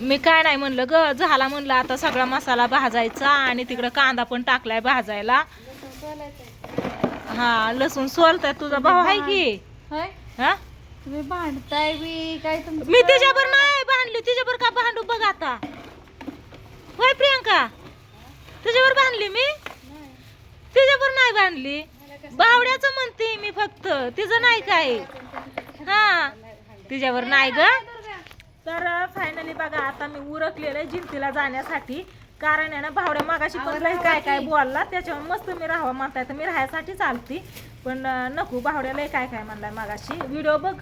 मी काय नाही म्हणलं ग झाला म्हणलं आता सगळा मसाला भाजायचा आणि तिकडं कांदा पण टाकलाय भाजायला. हा लसूण सोलताय तुझा भाऊ आहे की? हा? तुम्ही भांडताय बी काय तुमचं मी तिच्यावर नाही भांडली तिच्यावर का भांडू बघ आता. होय प्रियंका? तुझ्यावर भांडली मी? तिच्यावर नाही भांडली. बावड्याचं म्हणते मी फक्त तिचं नाही काय? हा. तिच्यावर नाही ग? तर फायनली बघा आता मी उरकलेलं आहे जिंतीला जाण्यासाठी. कारण आहे ना भावड्या मागाशी पण लय काय काय बोलला त्याच्यावर मस्त मी राहावं म्हणताय. तर मी राहायसाठी चालती. पण नको भावड्या लय काय काय म्हणलाय मागाशी. व्हिडिओ बघ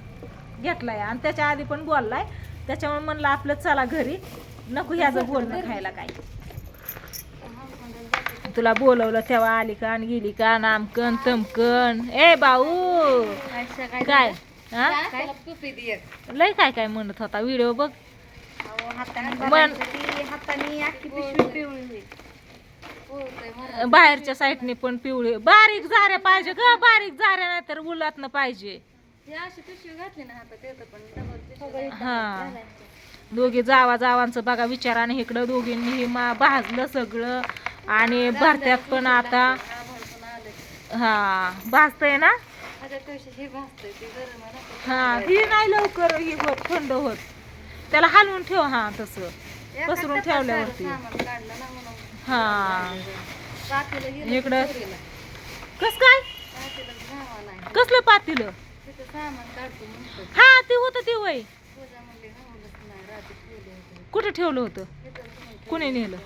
घेतलाय. आणि त्याच्या आधी पण बोललाय. त्याच्यामुळे म्हणलं आपलं चला घरी. नको ह्याचं बोलणं खायला काय तुला बोलवलं तेव्हा आली का आणि गेली का नामकन तमकन. ए भाऊ काय हा? लय काय काय म्हणत होता व्हिडिओ बघ. मन- बाहेरच्या साईडने पण पिवळे. बारीक झाऱ्या पाहिजे ग बारीक झाऱ्या नाही तर उलातनं पाहिजे. ही. हा दोघी जावा जावांचं बघा विचाराने इकडं दोघींनी हे मा भाजलं सगळं. आणि भरत्यात पण आता हा भाजतंय ना? हे ते ना हा ही नाही लवकर ही होत थंड होत. त्याला हलवून ठेव हा तसं. पसरून ठेवल्यावरती. ना हा. इकडं. कस काय? कसलं पातीलं? हा ते होतं ते वय. कुठे ठेवलं होतं? कुणी नेलं?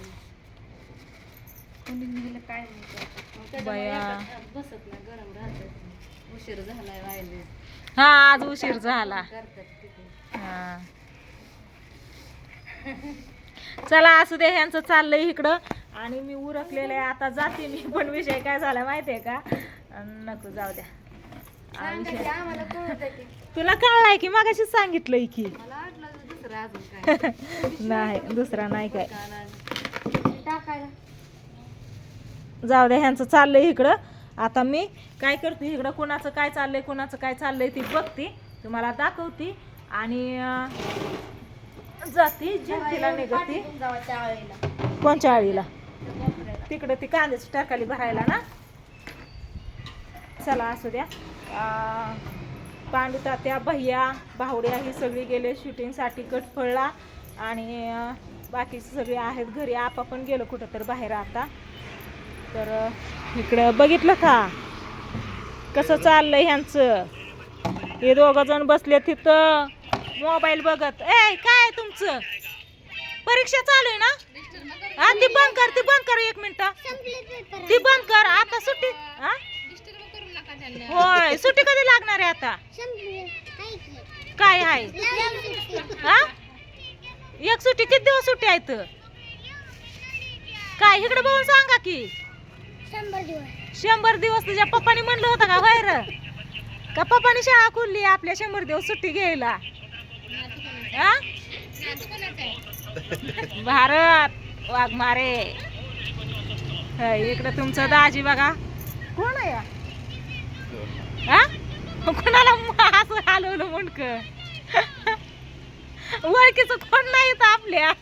कोणी नेलं काय बसत नाही गरम राहतात उशीर झालाय हा आज उशीर झाला. करतात हा. चला असू दे ह्यांचं चाललंय इकडं. आणि मी उरकलेलं आहे. आता जाते मी पण विषय काय झाला माहितीये का? अन नको जाऊ द्या. हा विषय- आम्हाला कळतं की. तुला कळलाय की मागाशीच सांगितलंय की. मला वाटलं दुसरं अजून काय. नाही दुसरा नाही काय. टाकायला. जाऊ द्या ह्यांचं चाललंय इकडं. आता मी काय करते इकडं कोणाचं काय चाललंय कोणाचं काय चाललंय ती बघते. तुम्हाला दाखवते आणि जाते जिंतीला निघते. कोणच्या आळीला? तिकडं ती कांद्याची टाकाली भरायला ना. चला असू द्या. पांडू तात्या भैया भावड्या ही सगळी गेले शूटिंगसाठी कटफळला आणि बाकीचे सगळे आहेत घरी. आपा पण गेलो कुठं तर बाहेर आता. तर इकडं बघितलं का? कसं चाललंय ह्यांचं? हे दोघंजण बसले तिथं. मोबाईल बघत. ए काय तुमचं? परीक्षा चालू आहे ना? हा ती बंद कर ती बंद कर एक मिनिट. ती बंद कर. आता सुट्टी हा? होय सुट्टी कधी लागणार आहे आता? काय आहे? हा? एक सुट्टी किती दिवस सुट्टी आहेत काय इकडे बघून सांगा की. शंभर दिवस. तुझ्या पप्पानी म्हणलं होतं का बाहेर का पप्पानी शाळा खोलली आपल्या शंभर दिवस सुट्टी घ्यायला? हा भारत वाघमारे इकडे तुमचं दाजी बघा. कोण आहे? हा कोणाला म- असं हलवलं मुंडक? ओळखीचं कोण नाही इथं आपल्या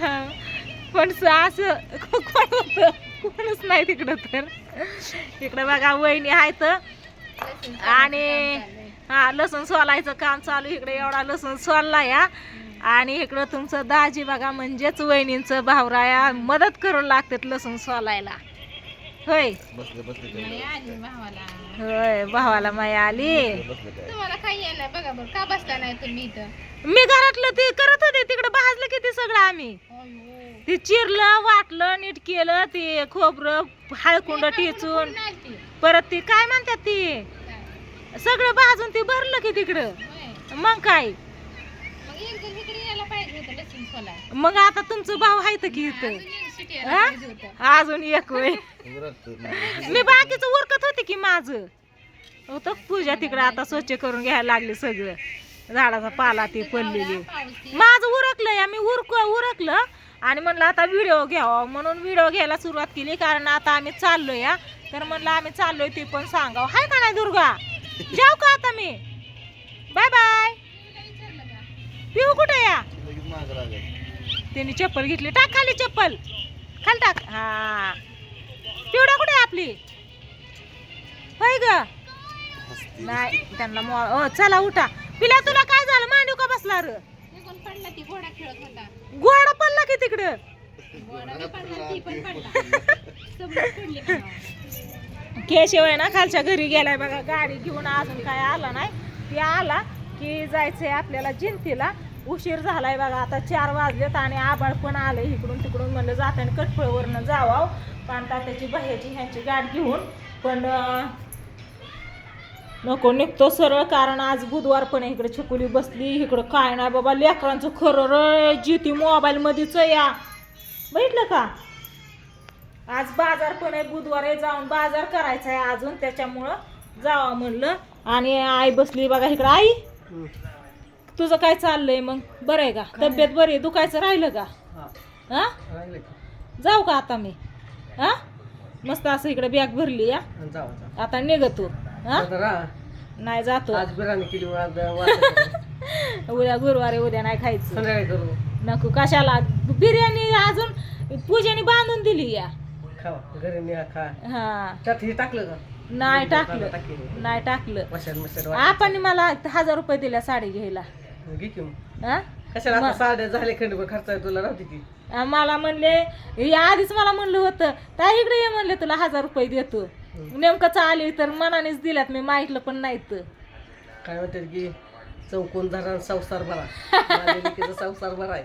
हा. पण स- असं कोण होतं? कोणच नाही तिकडं तर. इकडं बघा वहिनी आहेत. आणि हा लसूण सोलायचं काम चालू इकडे एवढा लसूण सोलला या आणि इकडं तुमचं दाजी बघा म्हणजेच वहिनींचं भावराया मदत करू लागतात लसूण सोलायला. होय? होय भावाला माया आली. तुम्हाला काही येणार बघा का बसता नाही तुम्ही मी घरातलं ते करत होते तिकडं भाजलं की ते सगळं आम्ही. ते चिरलं वाटलं नीट केलं ते खोबरं हळकुंड टिचून परत ते काय म्हणतात ते? सगळं भाजून ते भरलं की तिकडं. मग काय? मग एक जण इकडे यायला पाहिजे होतं लसूण सोला मग आता तुमचं भाव आहेत की इथं. हा? अजून एक वय मी बाकीचं उरकत होते की माझं. होतं पूजा तिकडं आता स्वच्छ करून घ्यायला लागले सगळं. झाडाचा पाला ते पडलेली. माझं उरकलं या मी उरक उरकलं. आणि म्हणलं आता व्हिडिओ घ्यावा. म्हणून व्हिडिओ घ्यायला सुरुवात केली कारण आता आम्ही चाललोय या तर म्हणलं आम्ही चाललोय ते पण सांगावं. हाय का नाही दुर्गा? जाऊ का आता मी? बाय बाय पिऊ कुठे या. त्यांनी चप्पल घेतली. टाक खाली चप्पल. खाली टाक. हा. पिवडा कुठे आपली? होय ग. नाही त्यांना चला उठा. पिल्या तुला काय झालं? मांडीव का बसला र? पडला ती घोडा खेळत होता. गोडा पडला की तिकडं? घोडा बी पडला ती पण पडला. समोर पडली का नाव? केशव आहे ना खालच्या घरी गेलाय बघा गाडी घेऊन अजून काय आला नाही. ती आला की जायचंय आपल्याला जिंतीला. उशीर झालाय बघा आता चार वाजलेत आणि आबाळ पण आलंय इकडून तिकडून म्हणलं जाताना कटफळवरनं जावाव पण त्याची बाह्याची ह्यांची गाडी घेऊन. पण नको निघतो सरळ कारण आज बुधवार पण. इकडे छकुली बसली इकडं काय नाही बाबा लेकरांचं खरं रे जिती मोबाईल मध्येच या. बघितलं का? आज बाजार पण आहे बुधवार जाऊन बाजार करायचा आहे अजून त्याच्यामुळं जावा म्हणलं. आणि आई बसली बघा इकडं. आई तुझं काय चाललंय मग? बरं आहे का? तब्येत बरी आहे? दुखायचं राहिलं का? हा. जाऊ का आता मी? हा? मस्त असं इकडे बॅग भरली या. आता निघ हा? नाही जातो. आज केली. उद्या गुरुवारी उद्या नाही खायचं. संध्याकाळी करू. नको कशाला? बिर्याणी अजून पूजेने बांधून दिली या. खावा घरी निघा खा. हा. त्यात हे टाकलं का? नाही टाकलं. टाकलं. नाही टाकलं. मशाल मशाल आपण मला हजार रुपये दिल्या साडी घ्यायला. वाट- घे की मग. हा? कशाला आता साड्या झाले खर्च आहे तुला राहते की. आ, मला म्हणले या आधीच मला म्हणलं होतं त्या इकडे ये म्हणले तुला हजार रुपये देतो. नेमकं आली तर मनानेच दिल्यात मी माहितलं पण नाही तर काय म्हणतात की चौकोन धरा संसार बरा माझ्या लेकीचा संसार बरा आहे.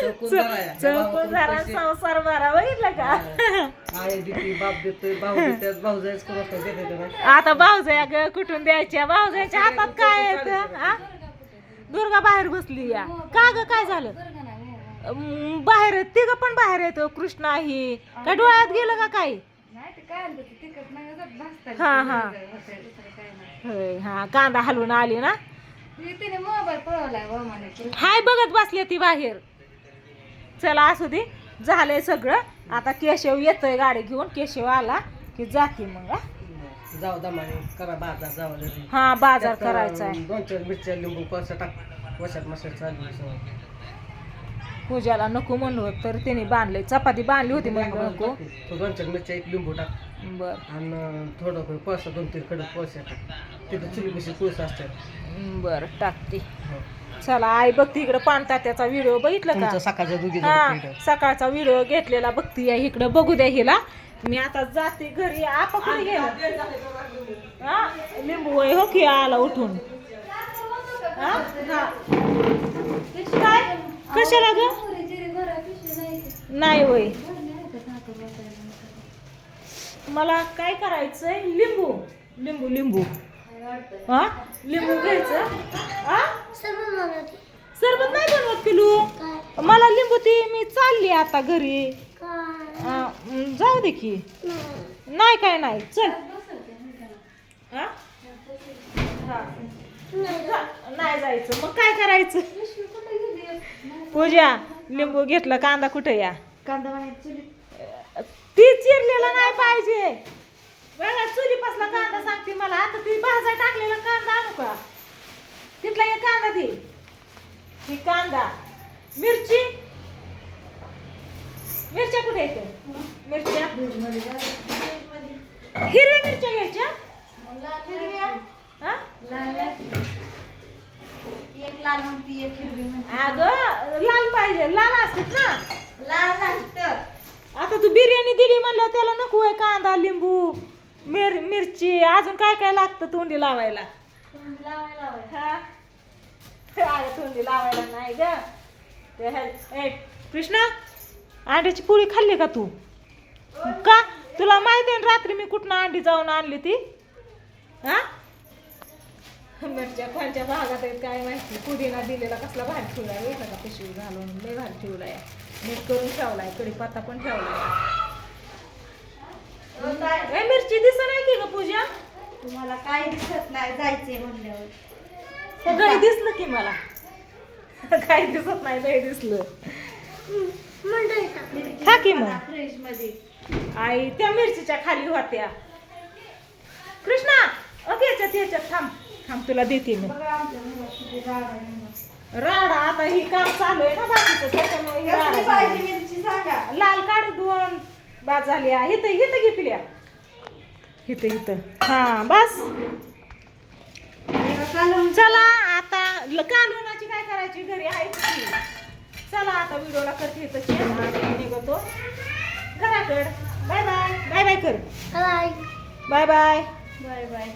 चौकोन धरा आहे. चौकून भावाकडून जरा पैसे- संसार बरा बघितलं का? आई देते बाप देतोय भाऊ देतात भाऊ जायच करू असतात देते ना. आता भाऊजया ग कुठून द्यायच्या? भाऊजयाच्या हातात काय हा? दुर्गा बाहेर बसली या. का ग काय झालं? का हो. अं, बाहेर तिघ पण बाहेर येत कृष्णा ही काय डोळ्यात गेलं का काय हा, हा. दुसरं काय नाही. होय हा कांदा हलवून आली ना? तिने हाय बघत बसली ती बाहेर. चला असू दे. झालंय सगळं. आता केशव येतोय गाडी घेऊन. केशव आला की जाते मग हा? जाऊ दमाने करा बाजार जावा हा बाजार करायचा आहे. दोन चार मिरच्या लिंबू पैसा टाक. वशात मशात चालू आहे सगळं. पूजाला नको म्हणलो तर त्याने बांधले चपाती बांधली होती म्हणलं नको. तो दोन चार मिरच्या एक लिंबू टाक. बर. आणि थोडं पैसा दोन तीन कडक पैसा टाक. तिथं चुली कशी पैसा असतात बर टाकते. हो. चला आई बघते इकडं पाणता त्याचा व्हिडिओ बघितलं का? तुमच्या सकाळच्या सकाळचा व्हिडिओ घेतलेला बघती आहे इकडं बघू द्या हिला. मी आता जाते घरी आपा कुठे गेला हा लिंबू आहे हो की आला उठून. हा? काय? कशाला ग? नाही. होय मला काय करायचंय? लिंबू. लिंबू लिंबू. हा? लिंबू घ्यायचं? हा? सरबत नाही बनवत पिलू. मला लिंबू ती मी चालली आता घरी. जाऊ दे की. नाही काय नाही चल. नाही जायचं. मग काय करायचं? पूजा लिंबू घेतलं कांदा कुठे या? कांदा ती चिरलेला नाही पाहिजे. बघा चुलीपासला कांदा सांगते मला. आता ती भाजा टाकलेला कांदा आणू का? तिथला एक कांदा दे. ही कांदा. मिरची? मिरच्या कुठे येते मिरच्या. हिरव्या मिरच्या घ्यायच्या? हा? एक लाल म्हणती एक हिरवी. म्हणती अगं लाल पाहिजे. लाल असतात ना. लाल आता तू बिर्याणी दिली म्हणलं त्याला नको आहे कांदा लिंबू मिर मिरची. अजून काय काय लागतं तोंडी लावायला? लावायला लावायला हा? अगं तोंडी लावायला नाही ग. ते हे- कृष्णा अंड्याची पोळी खाल्ली का तू? का? तुला माहिती आहे रात्री मी कुठनं अंडी जाऊन आणली ती? हा? मिरच्या खालच्या भागात काय माहिती? पुदिना दिलेला कसला भारी ठेवलाय बघितला का पिशवी घालून. लय भारी ठेवलाय. मीठ करून ठेवलाय कढीपत्ता पण ठेवलाय. ए, मिरची दिसत नाही की ग पूजा? तुम्हाला काय दिसत नाही जायचंय म्हणल्यावर. घरी दिसलं की मला. काही दिसत नाही लय दिसलं. खा की मग. फ्रीजमध्ये आई त्या मिरचीच्या खाली होत्या. कृष्णा ओके याच्यात याच्यात थांब. थांब तुला देते मी. राडा आता ही काम चालू आहे ना बाकीचं त्याच्यामुळे ही राडा झाली. लाल काढ दोन. बाद झाली आहे. इथं इथं घेतल्या इथं इथं. हा बस. चला आता ल- कालवणाची काय करायची? घरी आहे. चला आता व्हिडिओला करते इथं. आणि निघतो. घराकड. Bye bye. बाय बाय कर. Bye. Bye bye. Bye bye.